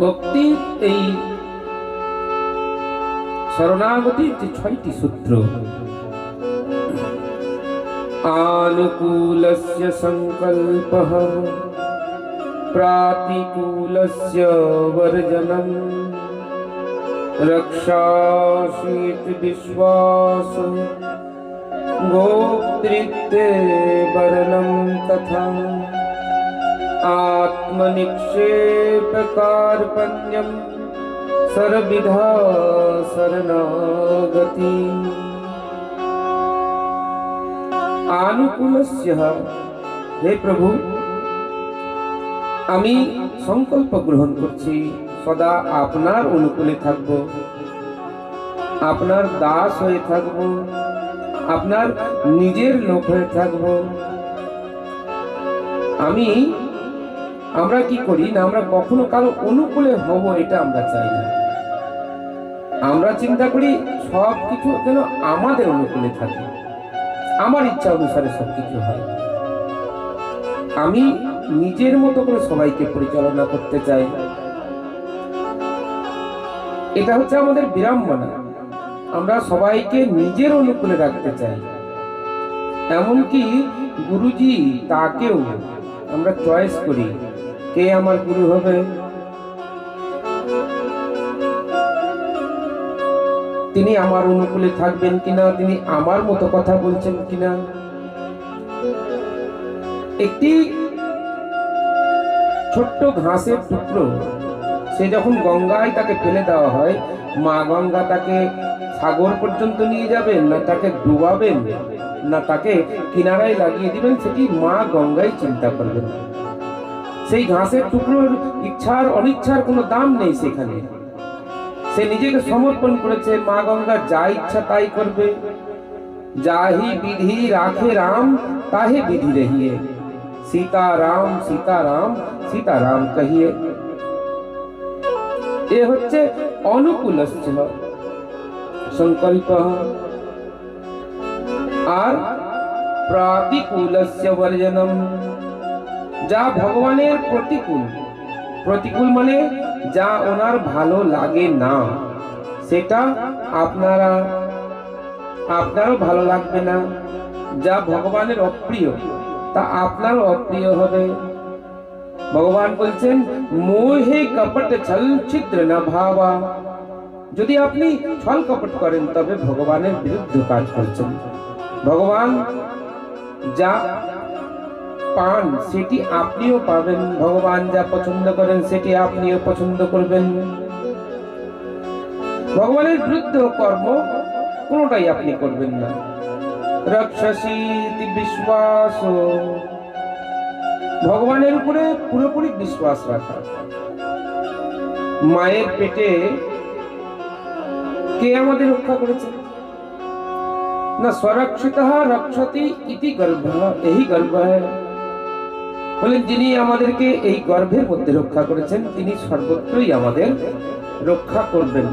ভক্তির এই শরণাগতির যে ছয়টি সূত্র আনুকূলস্য সংকল্পः प्रातिकूलस्य वर्जनम् रक्षाशीत विश्वास गोप्तृत्वे वर्णं तथा आत्मनिक्षेपकार्पण्यं सर्वविधा शरणागति আনুকূলস্য হে প্রভু আমি সংকল্প গ্রহণ করছি সদা আপনার অনুকূলে থাকব আপনার দাস হয়ে থাকব আপনার নিজের লোক হয়ে থাকব আমি আমরা কি করি না, আমরা কখনো কারও অনুকূলে হব এটা আমরা চাই না। আমরা চিন্তা করি সব কিছু যেন আমাদের অনুকূলে থাকে। আমার ইচ্ছা অনুসারে সবকিছু হয়। আমি নিজের মতো করে সবাইকে পরিচালনা করতে চাই। এটা হচ্ছে আমাদের বিড়ম্বনা। আমরা সবাইকে নিজের অনুকূলে রাখতে চাই। এমনকি গুরুজি তাকেও আমরা চয়েস করি। কে আমার গুরু হবে? তিনি আমার অনুকূলে থাকবেন কিনা? তিনি আমার মতো কথা বলছেন কিনা? একটি ছোট্ট ঘাসের টুকরো, সে যখন গঙ্গায় তাকে ফেলে দেওয়া হয়, মা গঙ্গা তাকে সাগর পর্যন্ত নিয়ে যাবেন, না তাকে ডুবাবেন, না তাকে কিনারায় লাগিয়ে দিবেন, সেটি মা গঙ্গাই চিন্তা করবেন। সেই ঘাসের টুকরোর ইচ্ছার অনিচ্ছার কোনো দাম নেই সেখানে সে নিজেকে সমর্পণ করেছে মা গঙ্গা যা ইচ্ছা তাই করবে যাহি বিধি রাখে রাম তাহে বিধি রহিয়ে সীতারাম সীতারাম সীতারাম কহিয়ে এ হচ্ছে অনুকূলস্য সংকল্প আর প্রাতিকূলস্য বর্জনম যা ভগবানের প্রতিকূল। প্রতিকূল মানে যা ওনার ভালো লাগে না। সেটা আপনারা, আপনারও ভালো লাগবে না। যা ভগবানের অপ্রিয়, তা আপনারও অপ্রিয় হবে। ভগবান বলছেন, মোহে কপট ছল ছিদ্র না ভাবা। যদি আপনি ছল কপট করেন, তবে ভগবানের বিরুদ্ধে কাজ করছেন। ভগবান যা পান, সেটি আপনিও পাবেন। ভগবান যা পছন্দ করেন, সেটি আপনিও পছন্দ করবেন। ভগবানের বিরুদ্ধে কর্ম কোনোটাই আপনি করবেন না। রক্ষসীতি বিশ্বাস। ভগবানের উপরে পুরোপুরি বিশ্বাস রাখা। মায়ের পেটে কে আমাদের রক্ষা করেছে? না স্বরক্ষিত রক্ষতি ইতি গর্ভ এই গর্ভ। বলেন যিনি আমাদেরকে এই গর্ভের মধ্যে রক্ষা করেছেন তিনি সর্বত্রই আমাদের রক্ষা করবেন।